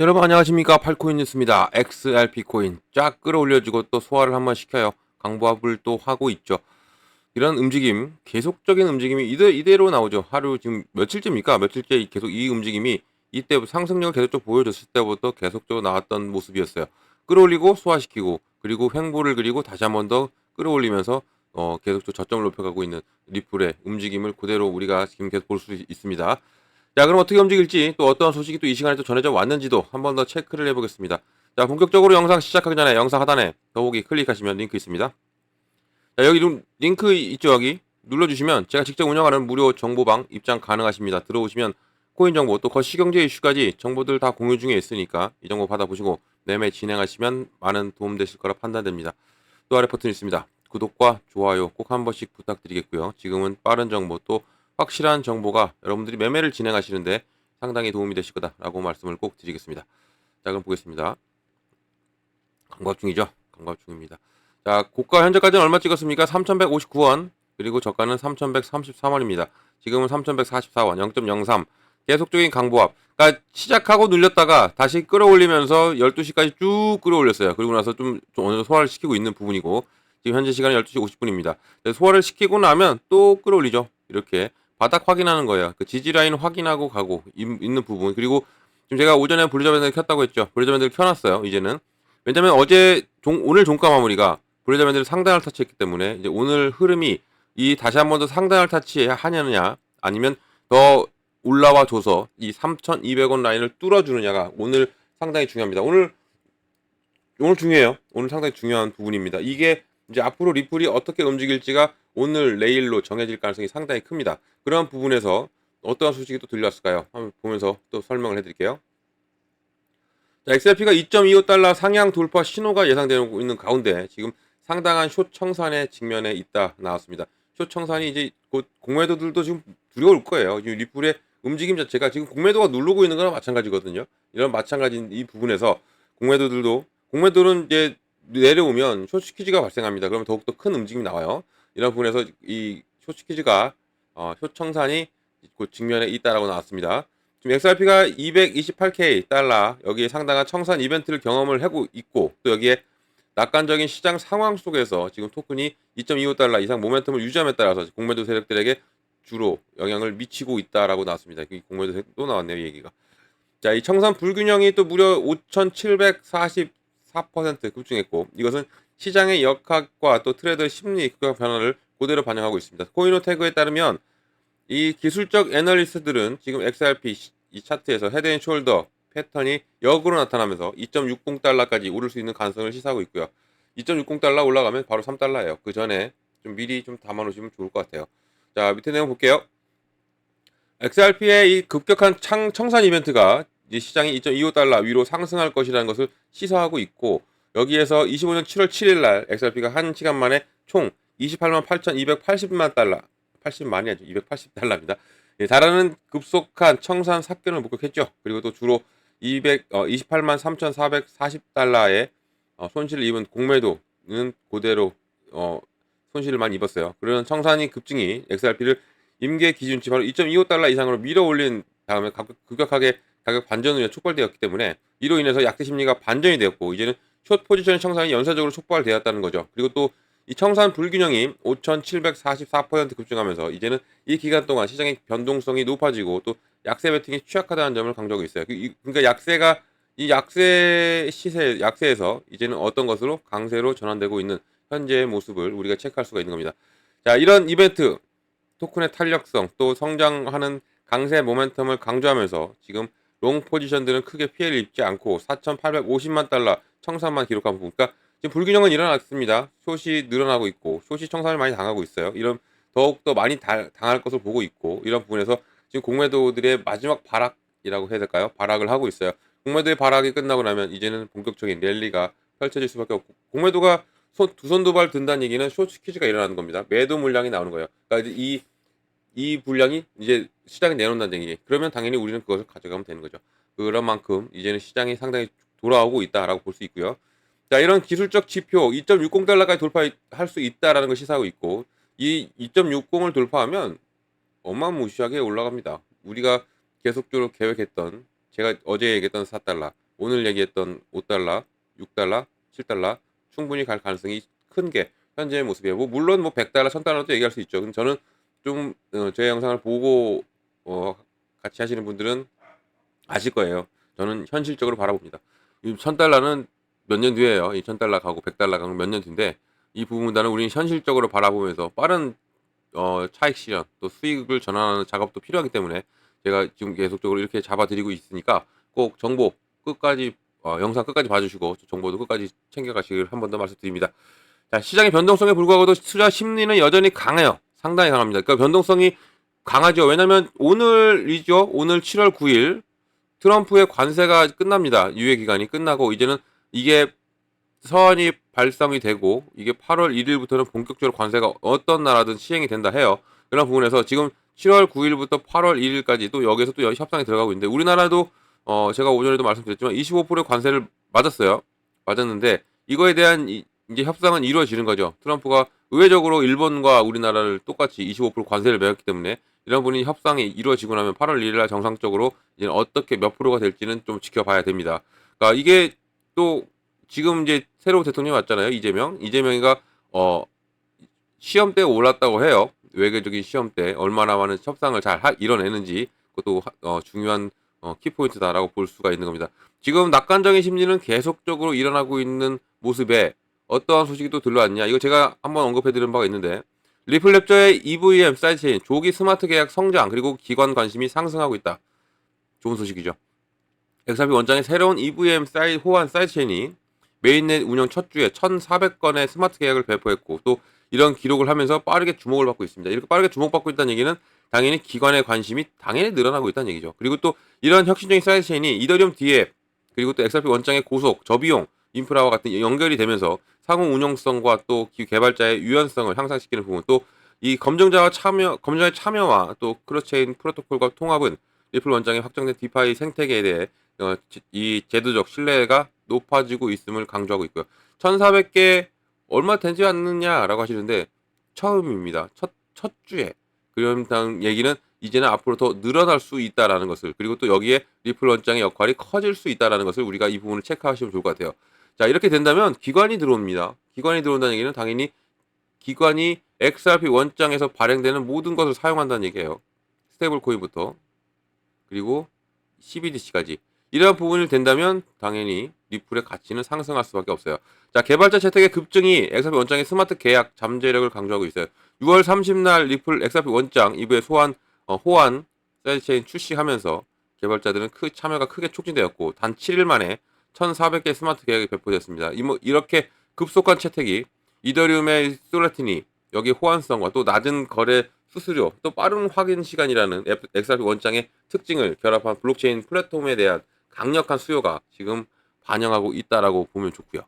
여러분 안녕하십니까 팔코인 뉴스입니다. XRP 코인 쫙 끌어올려주고 또 소화를 한번 시켜요. 강보합을 또 하고 있죠. 이런 움직임 계속적인 움직임이 이대, 이대로 나오죠. 하루 지금 며칠째입니까? 며칠째 계속 이 움직임이 이때 상승력을 계속적 보여줬을 때부터 계속적으로 나왔던 모습이었어요. 끌어올리고 소화시키고 그리고 횡보를 그리고 다시 한 번 더 끌어올리면서 어, 계속적 저점을 높여가고 있는 리플의 움직임을 그대로 우리가 지금 계속 볼 수 있습니다. 자, 그럼 어떻게 움직일지 또 어떤 소식이 또 이 시간에 또 전해져 왔는지도 한 번 더 체크를 해보겠습니다. 자, 본격적으로 영상 시작하기 전에 영상 하단에 더보기 클릭하시면 링크 있습니다. 자, 여기 링- 링크 있죠, 여기. 눌러주시면 제가 직접 운영하는 무료 정보방 입장 가능하십니다. 들어오시면 코인 정보 또 거시경제 이슈까지 정보들 다 공유 중에 있으니까 이 정보 받아보시고 매매 진행하시면 많은 도움 되실 거라 판단됩니다. 또 아래 버튼 있습니다. 구독과 좋아요 꼭 한 번씩 부탁드리겠고요. 지금은 빠른 정보 또 확실한 정보가 여러분들이 매매를 진행하시는데 상당히 도움이 되실 거다라고 말씀을 꼭 드리겠습니다. 자, 그럼 보겠습니다. 강갑 중이죠? 강갑 중입니다. 자, 고가 현재까지는 얼마 찍었습니까? 3,159원. 그리고 저가는 3,133원입니다. 지금은 3,144원, 0.03. 계속적인 강보합. 그러니까 시작하고 눌렸다가 다시 끌어올리면서 12시까지 쭉 끌어올렸어요. 그리고 나서 좀, 좀 어느 정도 소화를 시키고 있는 부분이고 지금 현재 시간은 12시 50분입니다. 소화를 시키고 나면 또 끌어올리죠. 이렇게 바닥 확인하는 거예요. 그 지지 라인 확인하고 가고 있, 는 부분. 그리고 지금 제가 오전에 브리저 밴드를 켰다고 했죠. 브리저 밴드를 켜놨어요. 이제는 왜냐면 어제 종, 오늘 종가 마무리가 브리저 밴드를 상단을 터치했기 때문에 이제 오늘 흐름이 이 다시 한 번 더 상단을 터치하느냐 아니면 더 올라와 줘서 이 3,200원 라인을 뚫어주느냐가 오늘 상당히 중요합니다. 오늘 오늘 중요해요. 오늘 상당히 중요한 부분입니다. 이게 이제 앞으로 리플이 어떻게 움직일지가 오늘 내일로 정해질 가능성이 상당히 큽니다. 그런 부분에서 어떠한 소식이 또 들려왔을까요? 한번 보면서 또 설명을 해드릴게요. 자, XRP가 2.25달러 상향 돌파 신호가 예상되고 있는 가운데 지금 상당한 숏 청산의 직면에 있다 나왔습니다. 숏 청산이 이제 곧 공매도들도 지금 두려울 거예요. 지금 리플의 움직임 자체가 지금 공매도가 누르고 있는 거나 마찬가지거든요. 이런 마찬가지인 이 부분에서 공매도들도 공매도는 이제 내려오면 숏시키즈가 발생합니다. 그러면 더욱더 큰 움직임이 나와요. 이런 부분에서 이 숏시키즈가 어, 숏청산이 곧 직면에 있다라고 나왔습니다. 지금 XRP가 228K 달러 여기에 상당한 청산 이벤트를 경험을 하고 있고 또 여기에 낙관적인 시장 상황 속에서 지금 토큰이 2.25달러 이상 모멘텀을 유지함에 따라서 공매도 세력들에게 주로 영향을 미치고 있다라고 나왔습니다. 이 공매도 세력 또 나왔네요, 이 얘기가. 자, 이 청산 불균형이 또 무려 5,744% 급증했고 이것은 시장의 역학과 또 트레이더 심리 급격 변화를 그대로 반영하고 있습니다. 코이노 태그에 따르면 이 기술적 애널리스트들은 지금 XRP 시- 이 차트에서 헤드앤 숄더 패턴이 역으로 나타나면서 2.60달러까지 오를 수 있는 가능성을 시사하고 있고요. 2.60달러 올라가면 바로 3달러예요. 그 전에 좀 미리 좀 담아놓으시면 좋을 것 같아요. 자 밑에 내용 볼게요. XRP의 이 급격한 창, 청산 이벤트가 이제 시장이 2.25달러 위로 상승할 것이라는 것을 시사하고 있고 여기에서 25년 7월 7일 날 XRP가 한 시간 만에 총 28만 8,280만 달러 80만이 아니죠 280달러입니다. 예, 달하는 급속한 청산 삭견을 목격했죠. 그리고 또 주로 200, 어, 28만 3,440달러의 어, 손실을 입은 공매도는 그대로 어, 손실을 많이 입었어요. 그런 청산이 급증이 XRP를 임계 기준치 바로 2.25달러 이상으로 밀어올린 다음에 급격하게 가격 반전으로 촉발되었기 때문에 이로 인해서 약세 심리가 반전이 되었고 이제는 숏 포지션 청산이 연쇄적으로 촉발되었다는 거죠. 그리고 또 이 청산 불균형이 5,744% 급증하면서 이제는 이 기간 동안 시장의 변동성이 높아지고 또 약세 베팅이 취약하다는 점을 강조하고 있어요. 그러니까 약세가 이 약세 시세 약세에서 이제는 어떤 것으로 강세로 전환되고 있는 현재의 모습을 우리가 체크할 수가 있는 겁니다. 자, 이런 이벤트 토큰의 탄력성 또 성장하는 강세 모멘텀을 강조하면서 지금 롱 포지션들은 크게 피해를 입지 않고 4,850만 달러 청산만 기록한 부분. 그러니까 지금 불균형은 일어났습니다. 숏이 늘어나고 있고 숏이 청산을 많이 당하고 있어요. 이런 더욱 더 많이 다- 당할 것을 보고 있고 이런 부분에서 지금 공매도들의 마지막 발악이라고 해야 될까요? 발악을 하고 있어요. 공매도의 발악이 끝나고 나면 이제는 본격적인 랠리가 펼쳐질 수밖에 없고 공매도가 손, 두 손 두 발 든다는 얘기는 숏 퀴즈가 일어나는 겁니다. 매도 물량이 나오는 거예요. 그러니까 이제 이, 이 분량이 이제 시장에 내놓는다는 얘기. 그러면 당연히 우리는 그것을 가져가면 되는 거죠. 그런 만큼 이제는 시장이 상당히 돌아오고 있다라고 볼 수 있고요. 자, 이런 기술적 지표 2.60달러까지 돌파할 수 있다라는 걸 시사하고 있고 이 2.60을 돌파하면 어마무시하게 올라갑니다. 우리가 계속적으로 계획했던 제가 어제 얘기했던 4달러, 오늘 얘기했던 5달러, 6달러, 7달러 충분히 갈 가능성이 큰 게 현재의 모습이에요. 뭐 물론 뭐 100달러, 1000달러도 얘기할 수 있죠. 근데 저는 좀 어, 제 영상을 보고 어, 같이 하시는 분들은 아실 거예요. 저는 현실적으로 바라봅니다. 이 1000달러는 몇 년 뒤에요. 이 1000달러 가고 100달러 가고 몇 년 뒤인데 이 부분보다는 우리는 현실적으로 바라보면서 빠른 어, 차익 실현 또 수익을 전환하는 작업도 필요하기 때문에 제가 지금 계속적으로 이렇게 잡아드리고 있으니까 꼭 정보 끝까지 어, 영상 끝까지 봐주시고 정보도 끝까지 챙겨가시길 한 번 더 말씀드립니다. 자, 시장의 변동성에 불구하고도 투자 심리는 여전히 강해요. 상당히 강합니다. 그러니까 변동성이 강하죠. 왜냐면 오늘이죠. 오늘 7월 9일 트럼프의 관세가 끝납니다. 유예 기간이 끝나고 이제는 이게 서한이 발성이 되고 이게 8월 1일부터는 본격적으로 관세가 어떤 나라든 시행이 된다 해요. 그런 부분에서 지금 7월 9일부터 8월 1일까지 또 여기서 또 협상이 들어가고 있는데 우리나라도 어 제가 오전에도 말씀드렸지만 25%의 관세를 맞았어요. 맞았는데 이거에 대한 이, 이제 협상은 이루어지는 거죠. 트럼프가 의외적으로 일본과 우리나라를 똑같이 25% 관세를 매겼기 때문에 이런 분이 협상이 이루어지고 나면 8월 1일 날 정상적으로 이제 어떻게 몇 프로가 될지는 좀 지켜봐야 됩니다. 그러니까 이게 또 지금 이제 새로 대통령이 왔잖아요. 이재명. 이재명이가 어 시험 때 올랐다고 해요. 외교적인 시험 때 얼마나 많은 협상을 잘 하, 이뤄내는지 그것도 하- 어, 중요한 어, 키포인트다라고 볼 수가 있는 겁니다. 지금 낙관적인 심리는 계속적으로 일어나고 있는 모습에 어떠한 소식이 또 들러왔냐? 이거 제가 한번 언급해드린 바가 있는데 리플랩저의 EVM 사이드체인 조기 스마트 계약 성장 그리고 기관 관심이 상승하고 있다. 좋은 소식이죠. 엑사피 원장의 새로운 EVM 사이 호환 사이드체인이 메인넷 운영 첫 주에 1,400건의 스마트 계약을 배포했고 또 이런 기록을 하면서 빠르게 주목을 받고 있습니다. 이렇게 빠르게 주목받고 있다는 얘기는 당연히 기관의 관심이 당연히 늘어나고 있다는 얘기죠. 그리고 또 이런 혁신적인 사이드체인이 이더리움 뒤에 그리고 또 XRP 원장의 고속, 저비용, 인프라와 같은 연결이 되면서 상호 운용성과 또 기- 개발자의 유연성을 향상시키는 부분 또 이 검증자와 참여 검증자의 참여와 또 크로스체인 프로토콜과 통합은 리플 원장의 확정된 디파이 생태계에 대해 어, 지- 이 제도적 신뢰가 높아지고 있음을 강조하고 있고요. 1,400개 얼마 되지 않느냐라고 하시는데 처음입니다. 첫, 첫 주에. 그런 당 얘기는 이제는 앞으로 더 늘어날 수 있다라는 것을 그리고 또 여기에 리플 원장의 역할이 커질 수 있다라는 것을 우리가 이 부분을 체크하시면 좋을 것 같아요. 자 이렇게 된다면 기관이 들어옵니다. 기관이 들어온다는 얘기는 당연히 기관이 XRP 원장에서 발행되는 모든 것을 사용한다는 얘기예요. 스테이블 코인부터 그리고 CBDC까지 이러한 부분이 된다면 당연히 리플의 가치는 상승할 수밖에 없어요. 자 개발자 채택의 급증이 XRP 원장의 스마트 계약 잠재력을 강조하고 있어요. 6월 30날 리플 XRP 원장 이브의 소환 어, 호환 사이드체인 출시하면서 개발자들은 크, 참여가 크게 촉진되었고 단 7일 만에 1,400개 스마트 계약이 배포됐습니다. 이, 뭐, 이렇게 급속한 채택이 이더리움의 솔라티니 여기 호환성과 또 낮은 거래 수수료 또 빠른 확인 시간이라는 XRP 원장의 특징을 결합한 블록체인 플랫폼에 대한 강력한 수요가 지금 반영하고 있다라고 보면 좋고요.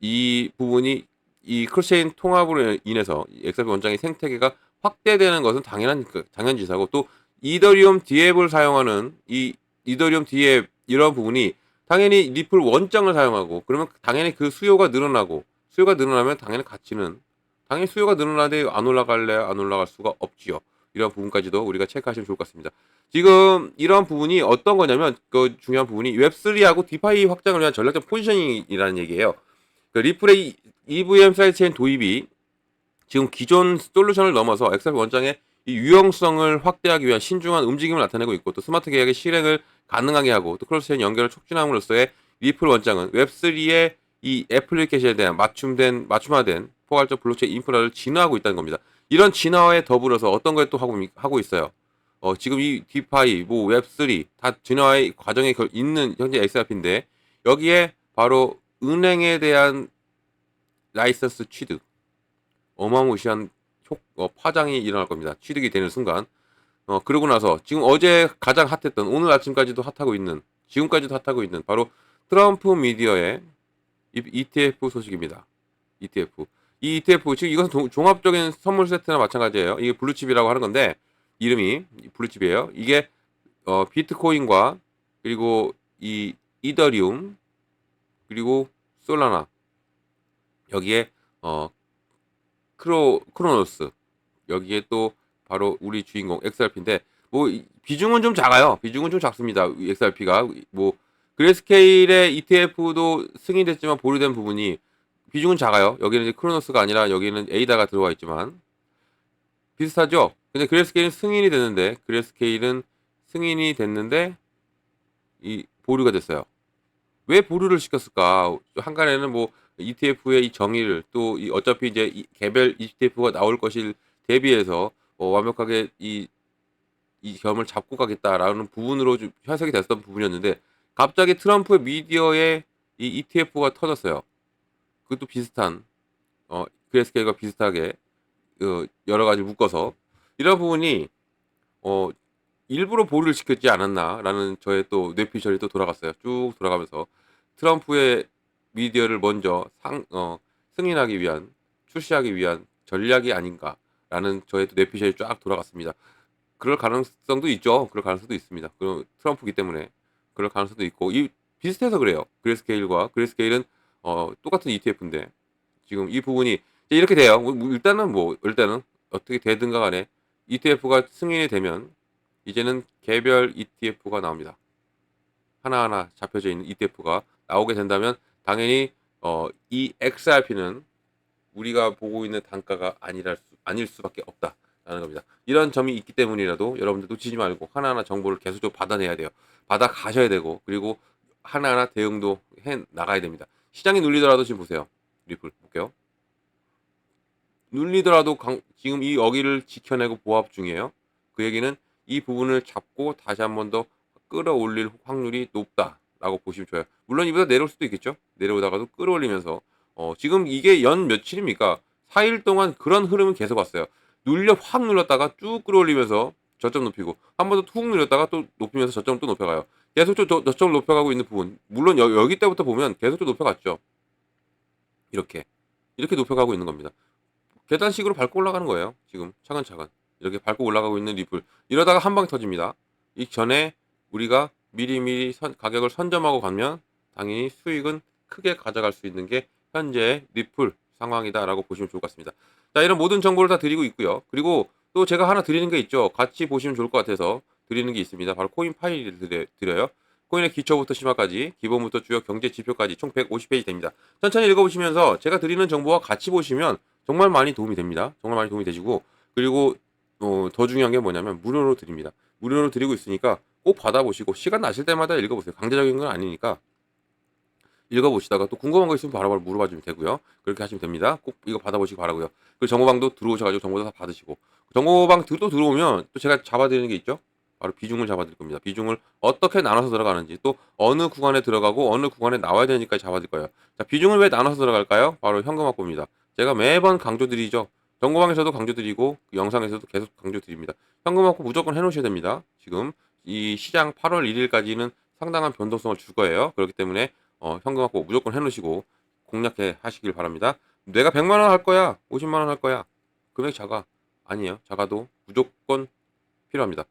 이 부분이 이 크로스체인 통합으로 인해서 이 XRP 원장의 생태계가 확대되는 것은 당연한 그 당연지사고 또 이더리움 디앱을 사용하는 이 이더리움 디앱 이런 부분이 당연히 리플 원장을 사용하고 그러면 당연히 그 수요가 늘어나고 수요가 늘어나면 당연히 가치는 당연히 수요가 늘어나는데 안 올라갈래 안 올라갈 수가 없지요. 이런 부분까지도 우리가 체크하시면 좋을 것 같습니다. 지금 이런 부분이 어떤 거냐면 그 중요한 부분이 웹3하고 디파이 확장을 위한 전략적 포지셔닝이라는 얘기예요. 그 리플의 EVM 사이드체인 도입이 지금 기존 솔루션을 넘어서 엑셀 원장의 이 유용성을 확대하기 위한 신중한 움직임을 나타내고 있고 또 스마트 계약의 실행을 가능하게 하고 또 크로스체인 연결을 촉진함으로써의 리플 원장은 웹3의 이 애플리케이션에 대한 맞춤된 맞춤화된 포괄적 블록체인 인프라를 진화하고 있다는 겁니다. 이런 진화에 더불어서 어떤 걸 또 하고 하고 있어요. 어, 지금 이 디파이, 뭐 웹3 다 진화의 과정에 걸- 있는 현재 XRP인데 여기에 바로 은행에 대한 라이선스 취득 어마무시한 효, 어, 파장이 일어날 겁니다. 취득이 되는 순간. 어, 그러고 나서 지금 어제 가장 핫했던 오늘 아침까지도 핫하고 있는 지금까지도 핫하고 있는 바로 트럼프 미디어의 이- ETF 소식입니다. ETF. 이 ETF 지금 이것은 동- 종합적인 선물 세트나 마찬가지예요. 이게 블루칩이라고 하는 건데 이름이 블루칩이에요. 이게 어, 비트코인과 그리고 이 이더리움 그리고 솔라나 여기에 어 크로 크로노스 여기에 또 바로 우리 주인공 XRP인데 뭐 이- 비중은 좀 작아요. 비중은 좀 작습니다. 이 XRP가 뭐 그레스케일의 ETF도 승인됐지만 보류된 부분이 비중은 작아요. 여기는 이제 크로노스가 아니라 여기는 에이다가 들어와 있지만 비슷하죠. 근데 그레스케일은 승인이 됐는데 그레스케일은 승인이 됐는데 이 보류가 됐어요. 왜 보류를 시켰을까? 한간에는 뭐 ETF의 이 정의를 또 이 어차피 이제 이 개별 ETF가 나올 것을 대비해서 어, 완벽하게 이, 이 점을 잡고 가겠다라는 부분으로 좀 해석이 됐던 부분이었는데 갑자기 트럼프의 미디어에 이 ETF가 터졌어요. 그것도 비슷한 어 그레스케일과 비슷하게 어, 여러 가지 묶어서 이런 부분이 어 일부러 보류를 시켰지 않았나라는 저의 또 뇌피셜이 또 돌아갔어요. 쭉 돌아가면서 트럼프의 미디어를 먼저 상, 어, 승인하기 위한 출시하기 위한 전략이 아닌가라는 저의 또 뇌피셜이 쫙 돌아갔습니다. 그럴 가능성도 있죠. 그럴 가능성도 있습니다. 그 트럼프기 때문에 그럴 가능성도 있고 이 비슷해서 그래요. 그레스케일과 그레스케일은 어, 똑같은 ETF인데 지금 이 부분이 이렇게 돼요. 뭐, 뭐 일단은 뭐 일단은 어떻게 되든가 간에 ETF가 승인이 되면 이제는 개별 ETF가 나옵니다. 하나하나 잡혀져 있는 ETF가 나오게 된다면 당연히 어, 이 XRP는 우리가 보고 있는 단가가 아니랄 수, 아닐 수밖에 없다 라는 겁니다. 이런 점이 있기 때문이라도 여러분들 놓치지 말고 하나하나 정보를 계속적으로 받아내야 돼요. 받아 가셔야 되고 그리고 하나하나 대응도 해 나가야 됩니다. 시장이 눌리더라도 지금 보세요. 리플 볼게요. 눌리더라도 강- 지금 이 여기를 지켜내고 보합 중이에요. 그 얘기는 이 부분을 잡고 다시 한 번 더 끌어올릴 확률이 높다 라고 보시면 좋아요. 물론 이보다 내려올 수도 있겠죠. 내려오다가도 끌어올리면서 어, 지금 이게 연 며칠입니까? 4일 동안 그런 흐름은 계속 왔어요. 눌려 확 눌렀다가 쭉 끌어올리면서 저점 높이고 한 번 더 툭 눌렸다가 또 높이면서 저점을 또 높여가요. 계속 저, 저, 저점을 높여가고 있는 부분 물론 여, 여기 때부터 보면 계속 또 높여갔죠. 이렇게 이렇게 높여가고 있는 겁니다. 계단식으로 밟고 올라가는 거예요. 지금 차근차근 이렇게 밟고 올라가고 있는 리플 이러다가 한 방에 터집니다. 이 전에 우리가 미리미리 선- 가격을 선점하고 가면 당연히 수익은 크게 가져갈 수 있는 게 현재 리플 상황이다라고 보시면 좋을 것 같습니다. 자 이런 모든 정보를 다 드리고 있고요. 그리고 또 제가 하나 드리는 게 있죠. 같이 보시면 좋을 것 같아서 드리는 게 있습니다. 바로 코인 파일을 드려, 드려요. 코인의 기초부터 심화까지 기본부터 주요 경제 지표까지 총 150페이지 됩니다. 천천히 읽어보시면서 제가 드리는 정보와 같이 보시면 정말 많이 도움이 됩니다. 정말 많이 도움이 되시고 그리고 어, 더 중요한 게 뭐냐면 무료로 드립니다. 무료로 드리고 있으니까 꼭 받아보시고 시간 나실 때마다 읽어보세요. 강제적인 건 아니니까 읽어보시다가 또 궁금한 거 있으면 바로바로 물어봐 주면 되고요. 그렇게 하시면 됩니다. 꼭 이거 받아보시기 바라고요. 그리고 정보방도 들어오셔가지고 정보도 다 받으시고 정보방 들- 또 들어오면 또 제가 잡아드리는 게 있죠. 바로 비중을 잡아드릴 겁니다. 비중을 어떻게 나눠서 들어가는지 또 어느 구간에 들어가고 어느 구간에 나와야 되니까 잡아드릴 거예요. 자 비중을 왜 나눠서 들어갈까요? 바로 현금 확보입니다. 제가 매번 강조드리죠. 정보방에서도 강조드리고 그 영상에서도 계속 강조드립니다. 현금 확보 무조건 해놓으셔야 됩니다. 지금 이 시장 8월 1일까지는 상당한 변동성을 줄 거예요. 그렇기 때문에 어, 현금 확보 무조건 해놓으시고 공략해 하시길 바랍니다. 내가 100만 원 할 거야, 50만 원 할 거야. 금액 작아 아니에요. 작아도 무조건 필요합니다.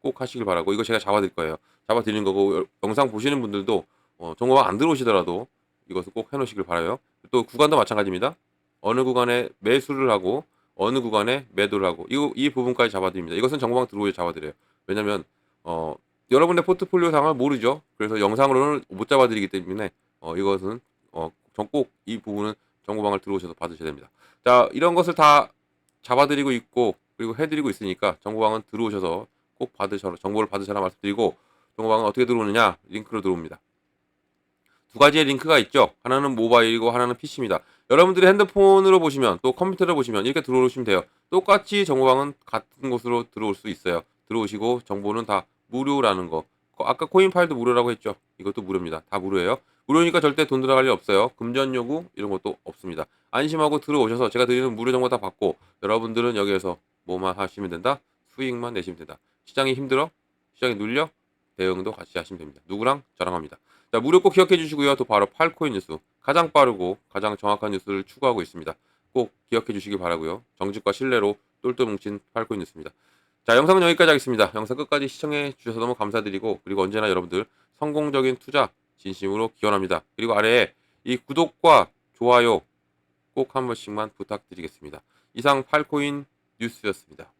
꼭 하시길 바라고 이거 제가 잡아드릴 거예요. 잡아드리는 거고 여- 영상 보시는 분들도 어, 정보가 안 들어오시더라도 이것을 꼭 해놓으시길 바라요. 또 구간도 마찬가지입니다. 어느 구간에 매수를 하고 어느 구간에 매도를 하고 이거 이 부분까지 잡아드립니다. 이것은 정보방 들어오게 잡아드려요. 왜냐면 어, 여러분의 포트폴리오 상을 모르죠. 그래서 영상으로는 못 잡아드리기 때문에 어, 이것은 어, 꼭 이 부분은 정보방을 들어오셔서 받으셔야 됩니다. 자 이런 것을 다 잡아드리고 있고 그리고 해드리고 있으니까 정보방은 들어오셔서 꼭 받으셔라 정보를 받으셔라 말씀드리고 정보방은 어떻게 들어오느냐 링크로 들어옵니다. 두 가지의 링크가 있죠. 하나는 모바일이고 하나는 PC입니다. 여러분들이 핸드폰으로 보시면 또 컴퓨터로 보시면 이렇게 들어오시면 돼요. 똑같이 정보방은 같은 곳으로 들어올 수 있어요. 들어오시고 정보는 다 무료라는 거. 거- 아까 코인 파일도 무료라고 했죠. 이것도 무료입니다. 다 무료예요. 무료니까 절대 돈 들어갈 일 없어요. 금전 요구 이런 것도 없습니다. 안심하고 들어오셔서 제가 드리는 무료 정보 다 받고 여러분들은 여기에서 뭐만 하시면 된다. 수익만 내시면 된다. 시장이 힘들어? 시장이 눌려? 대응도 같이 하시면 됩니다. 누구랑? 저랑 합니다. 자, 무료 꼭 기억해 주시고요. 또 바로 팔코인 뉴스. 가장 빠르고 가장 정확한 뉴스를 추구하고 있습니다. 꼭 기억해 주시기 바라고요. 정직과 신뢰로 똘똘 뭉친 팔코인 뉴스입니다. 자, 영상은 여기까지 하겠습니다. 영상 끝까지 시청해 주셔서 너무 감사드리고 그리고 언제나 여러분들 성공적인 투자 진심으로 기원합니다. 그리고 아래에 이 구독과 좋아요 꼭 한 번씩만 부탁드리겠습니다. 이상 팔코인 뉴스였습니다.